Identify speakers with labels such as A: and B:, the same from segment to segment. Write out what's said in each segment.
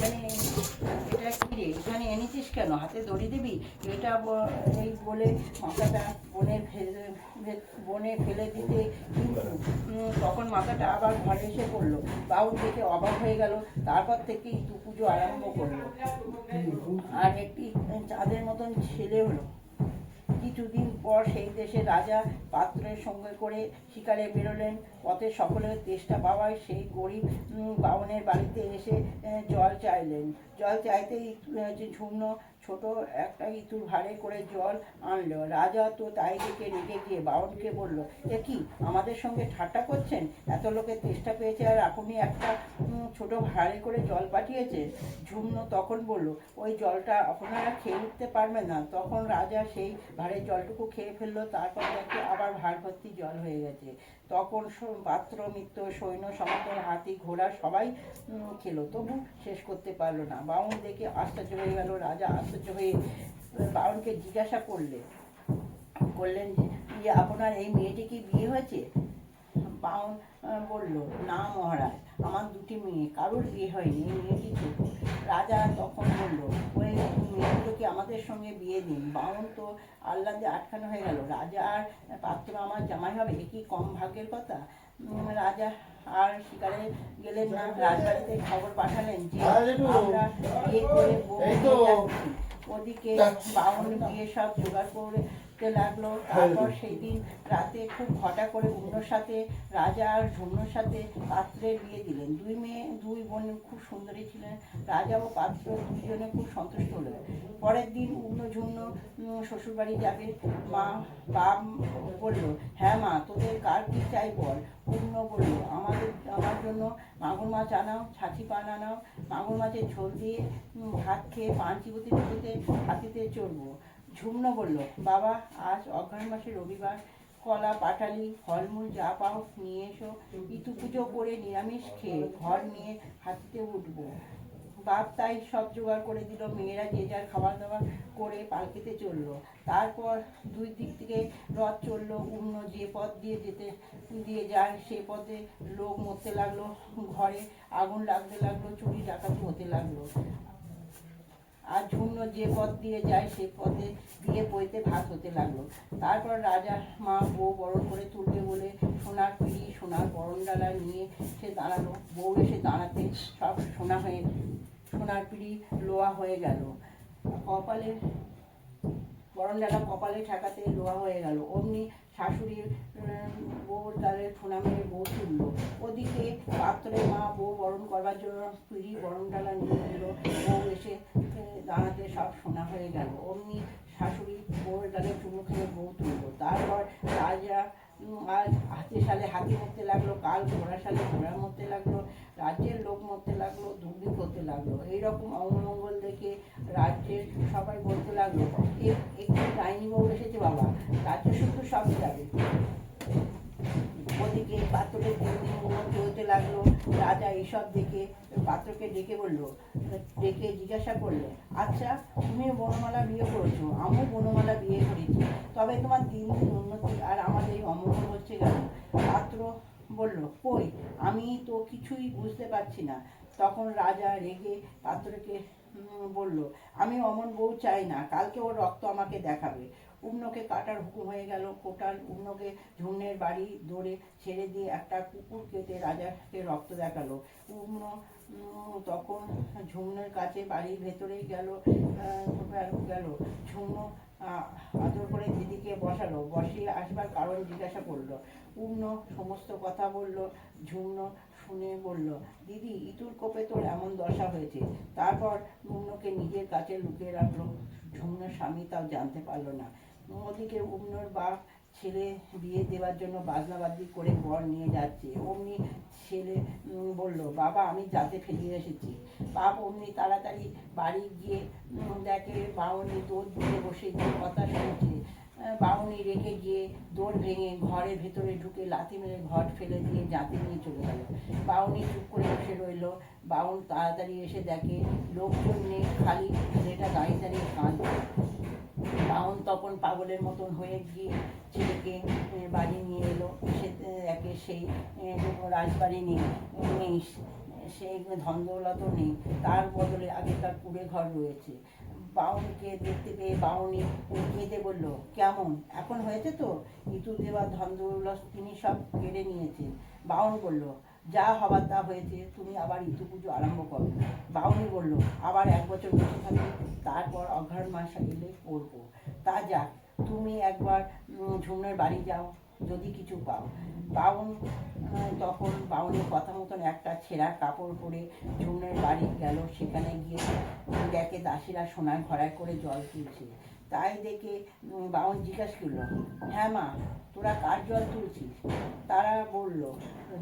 A: মানে এটা কি রে? এখানে এনেছিস কেন? হাতে দড়ি দিবি? এটা এই বলে মাথাটা বনে ফেলে বনে ফেলে দিতে কিন্তু তখন মাথাটা আবার ঘরে এসে পড়ল। বাউল দেখে অবাক হয়ে গেল। তারপর থেকে ইতু পুজো আরম্ভ করল। আর একটি চাঁদের মতন ছেলে হলো। কিছুদিন পর সেই দেশে রাজা পাত্রের সঙ্গে করে শিকারে বেরোলেন। পথে সকলের তেষ্টা পাওয়ায় সেই গরিব বাউনের বাড়িতে এসে জল চাইলেন। জল চাইতেই ঝুমনো ছোট একটা ইতুর ভাড়ে করে জল আনলো। রাজা তো তাই দেখে রেগে গিয়ে বাউনকে বলল, এ কি, আমাদের সঙ্গে ঠাট্টা করছেন? এত লোকের তেষ্টা পেয়েছে আর আপনি একটা ছোট ভাড়ে করে জল পাঠিয়েছে? ঝুমনো তখন বলল, ওই জলটা আপনারা খেয়ে উঠতে পারবেন না। তখন রাজা সেই ভাড়ের জলটুকু খেয়ে ফেলল, তারপর দেখে আবার ভাড় ভর্তি জল হয়ে গেছে। তখন পাত্র, মিত্র, সৈন্য, সমতল হাতি, ঘোড়া সবাই খেলো। তবু শেষ করতে পারল না। বাউন দেখে আশ্চর্য হয়ে গেল, রাজা আশ্চর্য হয়ে বাউনকে জিজ্ঞাসা করলে। করলেন যে যে আপনার এই মেয়েটি কি বিয়ে হয়েছে? বাউন বলল, না মহারাজ, আমার দুটি মেয়ে, কারোর বিয়ে হয়নি, এই মেয়েটি ছোট রাজা তখন বলল, ওই মেয়েগুলোকে আমাদের সঙ্গে বিয়ে দিন। বাউন তো আহ্লাদে আটকানো হয়ে গেল। রাজা আর পাত্র আমার জামাই হবে, এ কি কম ভাগ্যের কথা? রাজা আর শিকারে গেলেন না রাজবাড়িতে খবর পাঠালেন যে আমরা বিয়ে করে ওদিকে বাউন বিয়ে সব জোগাড় করতে লাগল। তারপর সেই দিন রাতে খুব ঘটা করে উন্নর সাথে রাজা আর ঝুমনোর সাথে পাত্রের বিয়ে দিলেন। দুই মেয়ে দুই বোন খুব সুন্দরী ছিলেন। রাজা ও পাত্র দুইজনে খুব সন্তুষ্ট হলেন। পরের দিন উন্ন ঝুমন শ্বশুরবাড়ি যাবে। মা বাপ বলল হ্যাঁ মা তোদের কার কি চাই বল? পূর্ণ বলল আমাদের আমার জন্য মাগুর মাছ আনাও ছাঁচি পান আনাও। মাগুর মাছের ঝোল দিয়ে ভাত খেয়ে পান চিবুতে চিবুতে হাতিতে চড়বো। ঝুমনো বলল, বাবা, আজ অঘ্রাণ মাসে রবিবার। কলা, পাটালি, ফলমূল যা পাও নিয়ে এসো। ইতু পুজো করে নিরামিষ খেয়ে ঘর নিয়ে হাতিতে উঠবো। বাপ তাই সব জোগাড় করে দিল। মেয়েরা যে যার খাবার দাবার করে পালকিতে চলল। তারপর দুই দিক থেকে রথ চলল। অন্য যে পথ দিয়ে যেতে, দিয়ে যায়, সে পথে লোক মরতে লাগল। ঘরে আগুন লাগতে লাগল, চুরি ডাকাতি হতে লাগল। আর ঝুমন যে পথ দিয়ে যায় সে পথে দিয়ে বইতে ভাত হতে লাগল। তারপর রাজা, মা, বউ বরণ করে তুলবে বলে সোনার পিড়ি, সোনার বরণ বরণডালা নিয়ে সে দাঁড়াল। বউ এসে দাঁড়াতে সব সোনা হয়ে, সোনার পিড়ি লোয়া হয়ে গেল। কপালে বরণডালা কপালে ঠেকাতে লোয়া হয়ে গেল। অমনি শাশুড়ির বউর তাদের সোনা মেরে বউ তুললো। ওদিকে পাত্রে মা বউ বরণ করবার জন্য পিড়ি বরণডালা নিয়ে এলো। বউ এসে দাঁড়াতে সব সোনা হয়ে গেল। অমনি শাশুড়ি বউয়ের তাদের চুমু খেয়ে বউ তুলল। তারপর রাজা আজ হাতে সালে হাতি মরতে লাগল, কাল ঘোড়া সালে ঘোড়া মরতে লাগল, রাজ্যের লোক মরতে লাগল দুর্ভিক হতে লাগল। এইরকম অমঙ্গল দেখে রাজ্যের সবাই বলতে লাগল। "এ- একটি ডাইনি বউ এসেছে বাবা, রাজ্য শুদ্ধ সব যাবে। ওদিকে পাত্রকে হতে লাগল, রাজা এইসব দেখে, পাত্রকে ডেকে বলল, ডেকে জিজ্ঞাসা করল আচ্ছা তুমি বনমালা বিয়ে করেছ, আমিও বনমালা বিয়ে করেছি, তবে তোমার দিন দিন উন্নতি আর আমাদের এই অমঙ্গল হচ্ছে কেন? পাত্র বলল, কই, আমি তো কিছুই বুঝতে পারছি না। তখন রাজা রেগে পাত্রকে বলল, আমি অমন বউ চাই না, কালকে ওর রক্ত আমাকে দেখাবে। উম্নকে কাটার হুকুম হয়ে গেল, কোটাল উম্নকে ঝুমনের বাড়ি ধরে ছেড়ে দিয়ে একটা কুকুর কেটে রাজাকে রক্ত দেখাল। উম্ন তখন ঝুমনের কাছে বাড়ির ভেতরে গেল গেল। ঝুমন আদর করে দিদিকে বসালো, বসিয়ে আসবার কারণ জিজ্ঞাসা করল। উম্ন সমস্ত কথা বলল, ঝুমন শুনে বলল, দিদি ইতুর কোপে তোর এমন দশা হয়েছে। তারপর উম্নকে নিজের কাছে লুকিয়ে রাখল। ঝুমনোর স্বামী তাও জানতে পারল না। ওদিকে উম্নর বাপ ছেলে বিয়ে দেওয়ার জন্য বাজনা বাজনাবাজি করে বর নিয়ে যাচ্ছে। অমনি ছেলে বলল, বাবা, আমি যাতে ফেলিয়ে এসেছি। বাপ অমনি তাড়াতাড়ি বাড়ি গিয়ে দেখে বাউনি দৌড় দিয়ে বসে গিয়ে কথা শুনছে। বাউনি রেখে গিয়ে দৌড় ভেঙে ঘরের ভেতরে ঢুকে লাথি মেরে ঘর ফেলে দিয়ে জাতি নিয়ে চলে গেল। বাউনি চুপ করে বসে রইল। বাউন তাড়াতাড়ি এসে দেখে, লোকজন নেই, খালি ছেলেটা দাঁড়িয়ে দাঁড়িয়ে কাঁদছে। বাউন তপন পাগলের মতন হয়ে গিয়ে ছেলেকে বাড়ি নিয়ে এলো। সে একে সেই রাজবাড়ি নিয়ে নেই সেই ধন দৌলতও নেই। তার বদলে আগে তার কুড়ে ঘর রয়েছে। বাউনিকে দেখতে পেয়ে বাউনি কেঁদে বলল, কেমন? এখন হয়েছে তো? ইতু দেওয়ার ধন দৌলত তিনি সব কেড়ে নিয়েছে বাউন বলল যা হবার তা হয়েছে, তুমি আবার ইতু পুজো আরম্ভ করো। বাউনি বলল, আবার এক বছর বসে থাকি তারপর অঘ্রাণ মাস এলে করব। তা যাক, তুমি একবার ঝুমনের বাড়ি যাও, যদি কিছু পাও। বাউন তখন বাউনের কথা মতন একটা ছেঁড়া কাপড় পরে ঝুমনের বাড়ি গেল। সেখানে গিয়ে দেখে দাসীরা সোনার ঘড়ায় করে জল তুলছে। তাই দেখে বাউন জিজ্ঞাসা করল হ্যাঁ মা তোরা কার জল তুলছিস? তারা বলল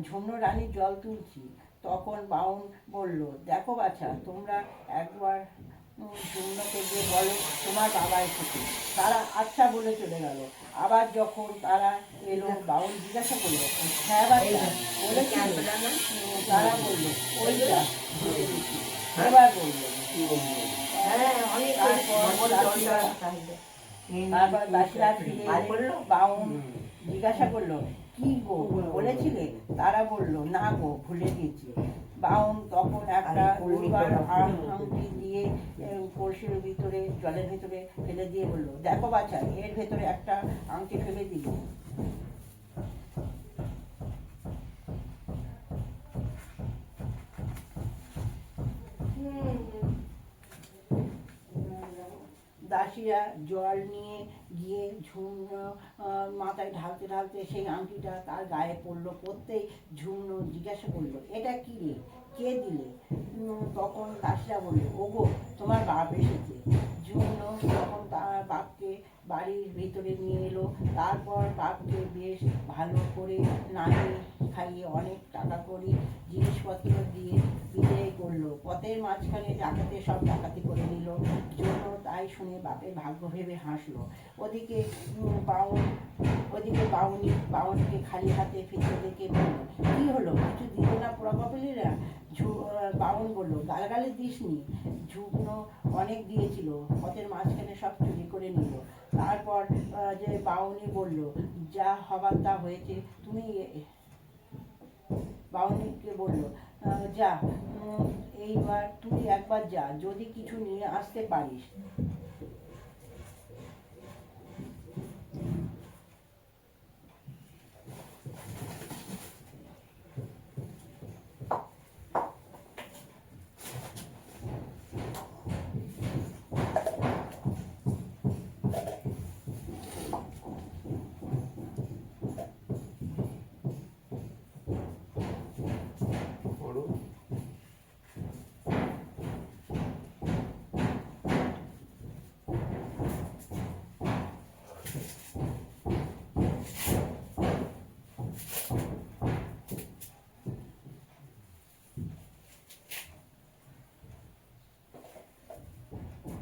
A: ঝুমনো রানীর জল তুলছি। তখন বাউন বলল দেখো বাছা তোমরা একবার ঝুমনোকে গিয়ে বলো তোমার বাবা এসেছে। তারা আচ্ছা বলে চলে গেল। আবার যখন তারা এলো বাউন জিজ্ঞাসা করল হ্যাঁ বাচ্চা উম, তারা বলল ওই যা এবার বলল তারপর দাসীরা- তারপর এলে বাউন জিজ্ঞাসা করল কি গো বলেছিলে তারা বলল না গো ভুলে গেছি বাউন তখন একটা আংটি দিয়ে কলসির ভিতরে জলের ভিতরে ফেলে দিয়ে বলল দেখো বাচ্চা এর ভেতরে একটা আংটি ফেলে দিল দাসীরা জল নিয়ে গিয়ে ঝুমনো মাথায় ঢালতে ঢালতে সেই আংটিটা তার গায়ে পড়ল পড়তেই ঝুমনো জিজ্ঞাসা করল, এটা কি রে? কে দিলে? তখন দাসীরা বলল, ওগো, তোমার বাপ এসেছে। ঝুমনো তখন তার বাপকে বাড়ির ভিতরে নিয়ে এলো। তারপর বাপকে বেশ ভালো করে নাড়িয়ে খাইয়ে অনেক টাকা করে জিনিসপত্র দিয়ে বিদায় করল। পথের মাঝখানে ডাকাতে সব ডাকাতি করে নিল। জন্য তাই শুনে বাপের ভাগ্য ভেবে হাসলো। ওদিকে বাউন, ওদিকে বাউনি, বাউনকে খালি হাতে ফিরতে দেখে বলল, কি হলো? কিছু দিল না ঝু আহ, বলল গালগালের দিস নি ঝুঁকনো অনেক দিয়েছিল পথের মাঝখানে সব চুরি করে নিল। তারপর যে বাউনি বলল যা হবার তা হয়েছে তুমি বাউনিকে বলল যা এইবার তুই একবার যা যদি কিছু নিয়ে আসতে পারিস
B: পড়ো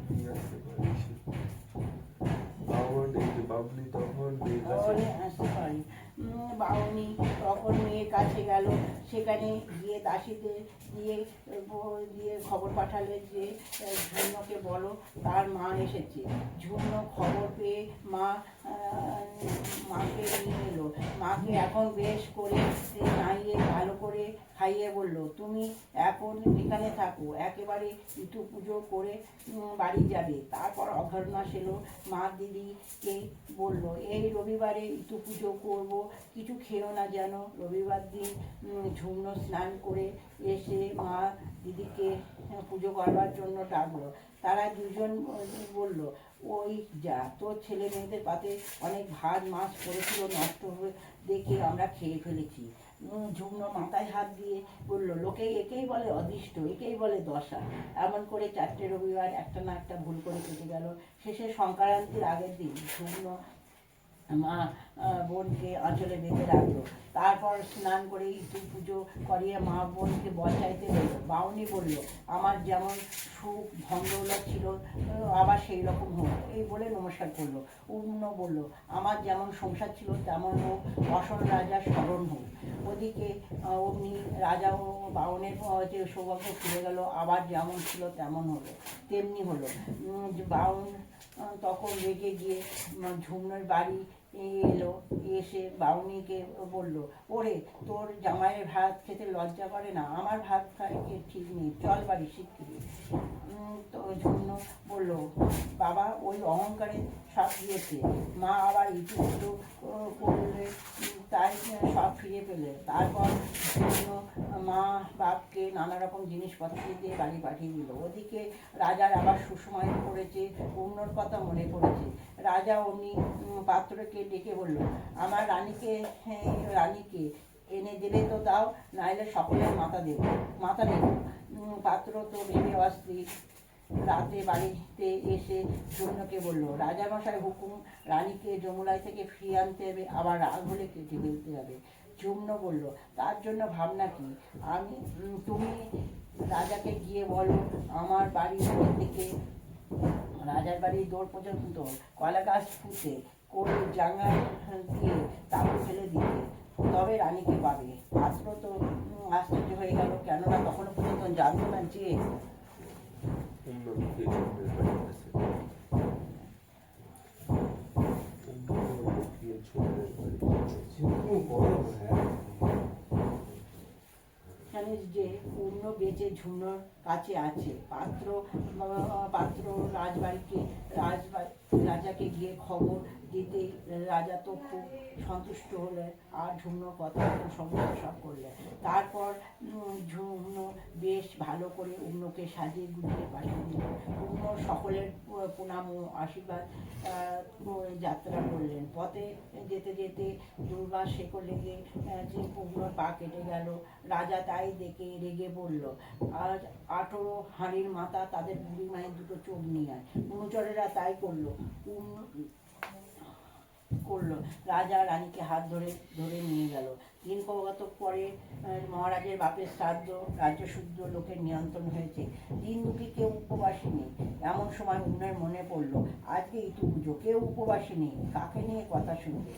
B: নিয়ে আসতে পারিস বাবলি তখন মেয়ের কাছে
A: বাউনি তখন মেয়ের কাছে গেল। সেখানে গিয়ে দিয়ে দিয়ে খবর পাঠালে যে ঝুন্নকে বলো, তার মা এসেছে। ঝুন্ন খবর পেয়ে মা মাকে নিয়ে এলো। মাকে এখন বেশ করে নাইয়ে ভালো করে খাইয়ে বলল, তুমি এখন এখানে থাকো, একেবারে ইটু পুজো করে বাড়ি যাবে। তারপর অঘর মাস এলো মা দিদিকে বলল, এই রবিবারে ইটু পুজো করব, কিছু খেও না যেন। রবিবার দিন ঝুমন স্নান করে এসে মা দিদিকে পুজো করবার জন্য ডাকলো। তারা দুজন বলল, ওই যা, তোর ছেলে মেয়েদের পাতে অনেক ভাত মাছ পড়েছিল, নষ্ট হয়ে দেখে আমরা খেয়ে ফেলেছি। ঝুমনো মাথায় হাত দিয়ে বলল, লোকে একেই বলে অদৃষ্ট, একেই বলে দশা। এমন করে চারটে রবিবার একটা না একটা ভুল করে কেটে গেল। শেষে সংক্রান্তির আগের দিন ঝুমনো মা বোনকে আঁচলে বেঁধে রাখল তারপর স্নান করে ইতু পুজো করিয়ে মা বোনকে বসাইতে হলো বাউনি বলল, আমার যেমন সুখ, ধনদৌলত ছিল আবার সেই রকম হোক। এই বলে নমস্কার করল। উম্ন বলল, আমার যেমন সংসার ছিল, তেমন হোক অসল রাজার স্মরণ হোক। ওদিকে অমনি রাজা ও বাউনের যে সৌভাগ্য ফিরে গেল, আবার যেমন ছিল, তেমন হলো। তেমনি হলো। বাউন তখন রেগে গিয়ে ঝুমনের বাড়ি এলো, এসে বাউনিকে বলল, ওরে, তোর জামাইয়ের ভাত খেতে লজ্জা করে না? আমার ভাত খাই এ ঠিক নেই, চল বাড়ি শিগগিরি তো জন্য বলল, বাবা, ওই অহংকারে মা আবার ইটু করলে তাই সব ফিরে পেলে। তারপর মা বাপকে নানা রকম জিনিসপত্র দিয়ে বাড়ি পাঠিয়ে দিল। ওদিকে রাজার আবার সুসময় পড়েছে অন্যর কথা মনে পড়েছে। রাজা অমনি পাত্রকে ডেকে বলল আমার রানীকে হ্যাঁ, রানীকে এনে দেবে তো দাও নাইলে সকলের মাথা দেবো মাথা নেব। পাত্র তো ভেবে অস্থির। রাতে বাড়িতে এসে জন্যকে বলল, রাজামশাই হুকুম, রানীকে যমুনায় থেকে ফিরিয়ে আনতে হবে, আবার রাগ হলে কেটে ফেলতে হবে। যুম্ন বলল, তার জন্য ভাবনা কি? আমি তুমি রাজাকে গিয়ে বলো, আমার বাড়ির দিকে রাজার বাড়ির দৌড় পর্যন্ত কলা গাছ ফুটে কোল জাঙ্গা দিয়ে তাকে ফেলে দিতে, তবে রানীকে পাবে। পাত্র তো আশ্চর্য হয়ে গেল, কেননা তখনও পর্যন্ত জানতো না যে যে পূর্ণ বেঁচে ঝুনোর কাছে আছে পাত্র পাত্র রাজবাড়িকে রাজবাড়ি রাজাকে গিয়ে খবর দিতে রাজা তো খুব সন্তুষ্ট হলেন, আর ঝুমনোর কথা সমস্ত সব করলেন। তারপর ঝুমনো বেশ ভালো করে উম্নকে সাজিয়ে গুছিয়ে পাঠিয়ে দিল উম্ন সকলের প্রণাম ও আশীর্বাদ যাত্রা করলেন। পথে যেতে যেতে দুর্গা শেকড় লেগে যে পূর্ণর পা কেটে গেল, রাজা তাই দেখে রেগে পড়ল আজ আঠেরো হাঁড়ির মাথা তাদের বুড়ি মায়ের দুটো চোখ নিয়ে আয়। অনুচরেরা তাই করল। করল। রাজা রানীকে হাত ধরে ধরে নিয়ে গেল। দিন কবগত পরে মহারাজের বাপের শ্রাদ্ধ রাজ্য শুদ্ধ লোকের নিয়ন্ত্রণ হয়েছে। দিন দুটি কেউ উপবাসী নেই। এমন সময় উন্নয়ের মনে পড়ল, আজকে ইতু পুজো, কেউ উপবাসী নেই। কাকে নিয়ে কথা শুনবে?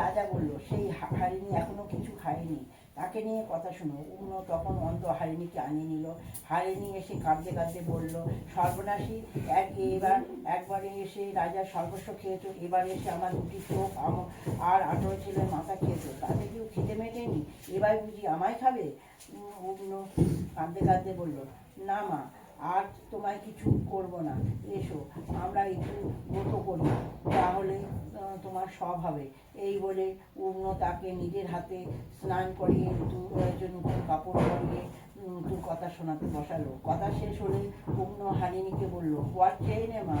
A: রাজা বলল, সেই হারিনি এখনও কিছু খায়নি। তাকে নিয়ে কথা শুনো। উনো তখন অন্ত হারিণীকে আনিয়ে নিল। হারিণী এসে কাঁদতে কাঁদতে বলল, সর্বনাশী, এক এবার, একবারে এসে রাজা সর্বস্ব খেয়েছ, এবার এসে আমার দুটি চোখ আর আঠেরো ছেলের মাথা খেয়েছ। তাতে কেউ খেতে মেটেনি? এবার বুঝি আমায় খাবে? উগ্ন কাঁদতে কাঁদতে বলল, না মা আর তোমায় কিছু করব না। এসো, আমরা একটু ব্রত করি। তাহলে তোমার সব হবে। এই বলে উগ্ন তাকে নিজের হাতে স্নান করিয়ে নতুন নতুন কাপড় পরিয়ে নতুন কথা শোনাতে বসালো। কথা শেষ হলে উগ্ন হারিণীকে বলল হোয়াট চেয়ে নে মা?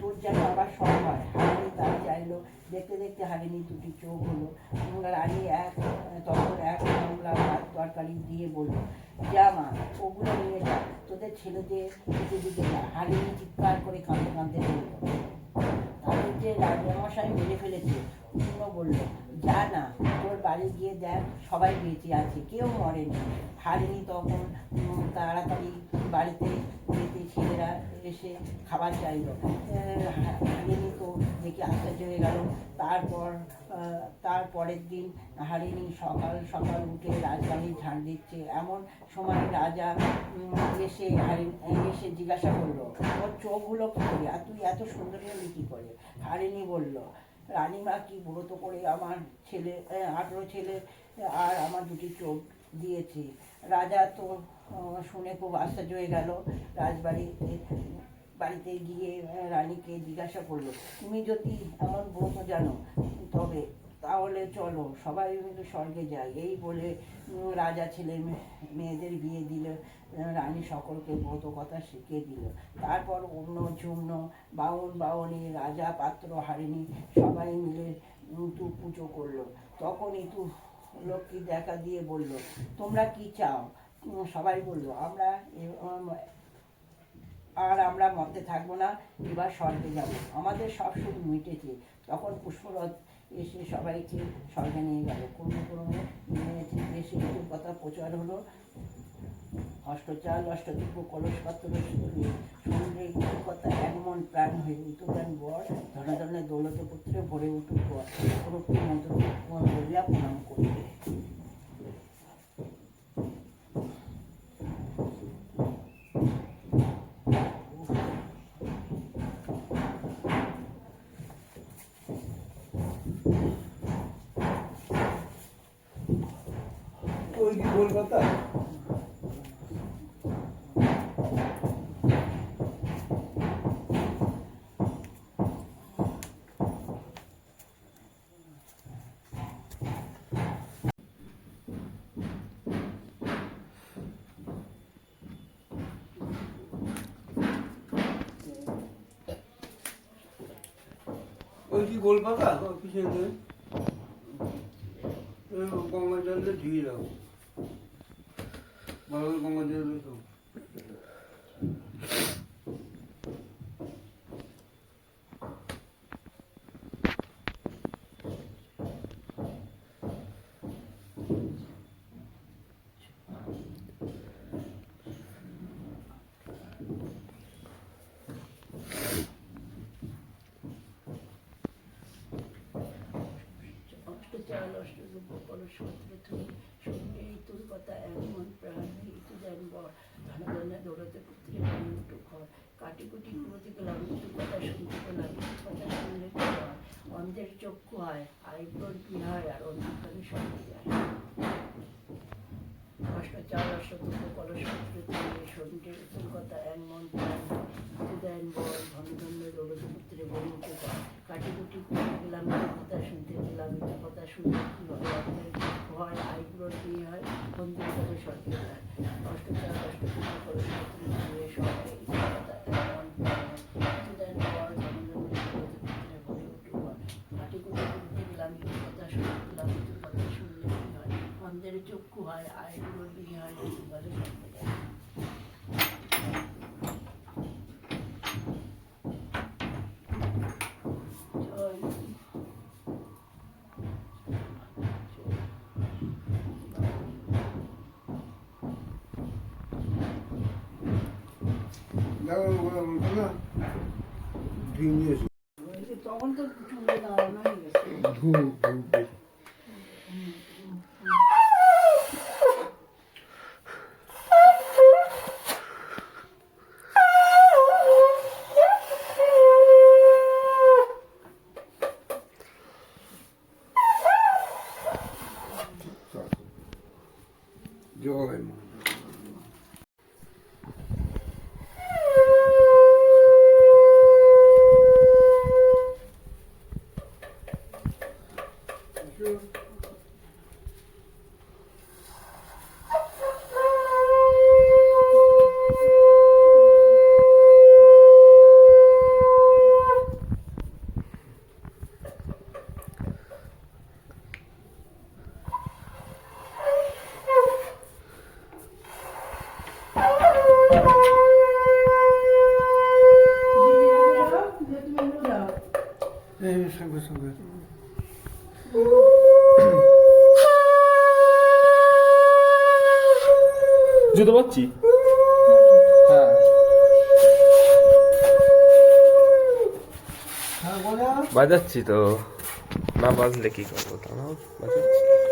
A: তোর যেন আবার সব হয়। হারিয়ে তার চাইলো। দেখতে দেখতে হারিনি দুটি চোখ হলো। উম, রানী এক তখন এক মামলা ভাত তরকারি দিয়ে বলল যা মা ওগুলো নিয়ে যা। তোদের ছেলেদের দিকে যা। হারিণী চিৎকার করে কাঁদতে কাঁদতে বলল তাদের যে রাজমশাই মেরে ফেলেছে। পূর্ণ বলল, যা না, তোর বাড়ি গিয়ে দেখ, সবাই বেঁচে আছে, কেউ মরেনি। হারিনি তখন তাড়াতাড়ি বাড়িতে যেতে ছেলেরা এসে খাবার চাইলো। হারিনি তো দেখে আশ্চর্য হয়ে গেল। তারপর তার পরের দিন হারিনি সকাল সকাল উঠে রাজবাড়ি ঝাড় দিচ্ছে। এমন সময় রাজা এসে হারিন এসে জিজ্ঞাসা করল ওর চোখগুলো কী করে? আর তুই এত সুন্দর হলি কী করে? হারিনি বলল রানীমা কি ব্রত করে আমার ছেলে আঠেরো ছেলে আর আমার দুটি চোখ দিয়েছে। রাজা তো শুনে খুব আশ্চর্য হয়ে গেল। রাজবাড়িতে বাড়িতে গিয়ে রানীকে জিজ্ঞাসা করল, তুমি যদি এমন ব্রত জানো, তবে তাহলে চলো, সবাই মিলে স্বর্গে যায়। এই বলে রাজা ছেলে মেয়েদের বিয়ে দিল রানী সকলকে ব্রত কথা শিখিয়ে দিল। তারপর অন্য ঝুমন বাউন, বাউনি, রাজা, পাত্র, হারিণী, সবাই মিলে ইতু পুজো করল। তখন ইতু লক্ষ্মী দেখা দিয়ে বলল, তোমরা কি চাও? সবাই বলল, আমরা আর আমরা মধ্যে থাকব না, এবার স্বর্গে যাব। আমাদের সব সুখ মিটেছে। তখন পুষ্পরথ এসে সবাইকে সঙ্গে নিয়ে গেল। কোনো কোনো এসে একটু কথা প্রচার হলো। অষ্টচাল, অষ্টদীপ, কলসপত্র সমুদ্রে কথা একমন প্রাণ হয়ে উতুগান বর। ধনে ধরনের দৌলত পুত্রে ভরে উঠুক বর। কোনো মন্ত্র বলিয়া প্রণাম করিবে।
C: কলকাতা ওই কি গোলপাতা পিছনে গঙ্গা জল দিয়ে ধুয়ে দাও। জল দিয়ে দাও
A: অষ্টচাল অষ্টরূপ পরশত্র তুমি সঙ্গে তোর কথা এমন প্রাণ কাটি কুটি কুড়োতে গেলাম কথা শুনতে ইতু কথা শুনলে কি হয় অন্ধের চক্ষু হয় আইব্রোর কি হয় আর অন্ধকারে সঙ্গে যায় অষ্টচাল অষ্টতূপ কলসত্র তুমি সঙ্গে তোর কথা এমন প্রাণ ইতু দেন বল ধন ধনে দৌড়াতে বলিতে কাটি কুটি গেলাম কথা শুনতে ইতু কথা শুনলে কি হয় অন্ধের হয় কি হয় অন্ধকারে সঙ্গে যায়
C: দেখো গোলপাতা ধুয়ে নিয়ে এসো
A: তখন তো চুলে দাঁড়ানো হয়ে গেছে
C: ধুয়ে ধুয়ে জয়
D: বাজাচ্ছি তো। না বাজলে কি করব তো বাজাচ্ছি।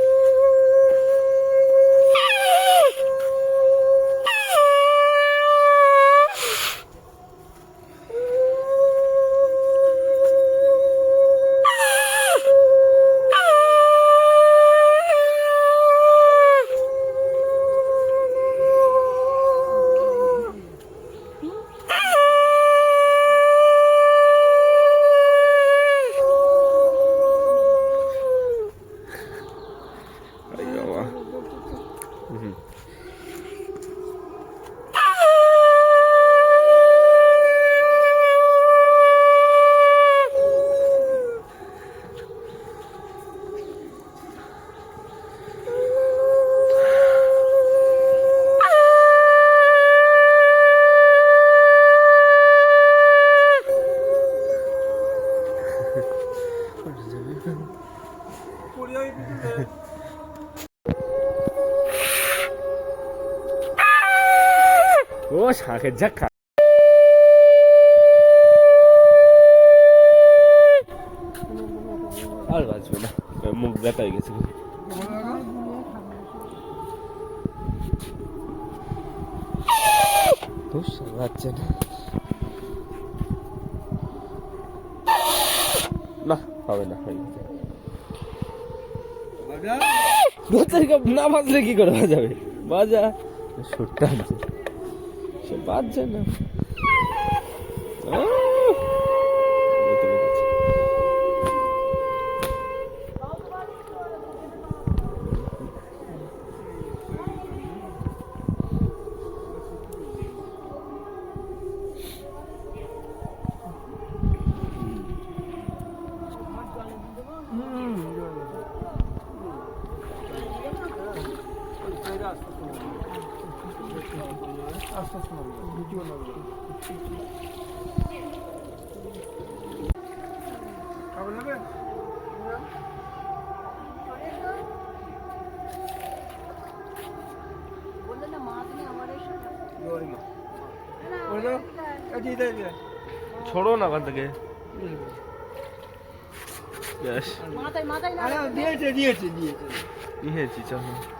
D: আর বাজবে না। মুখ ব্যথা হয়ে গেছে না। হবে না, হয়ে গেছে। না বাজলে কি করে বাজাবে? বাজা? সুর টানছে সে বাজছে না আহ! বেঁচে বেঁচেছে।
A: খাবার নেবে
C: বললে না মা তুমি আমার এসে
A: জয় মা ওটা কাটি দেয় দিয়ে
D: छोड़ो ना बंद के यस
C: माता
A: माता अरे दिए दिए
D: दिए दिए चलो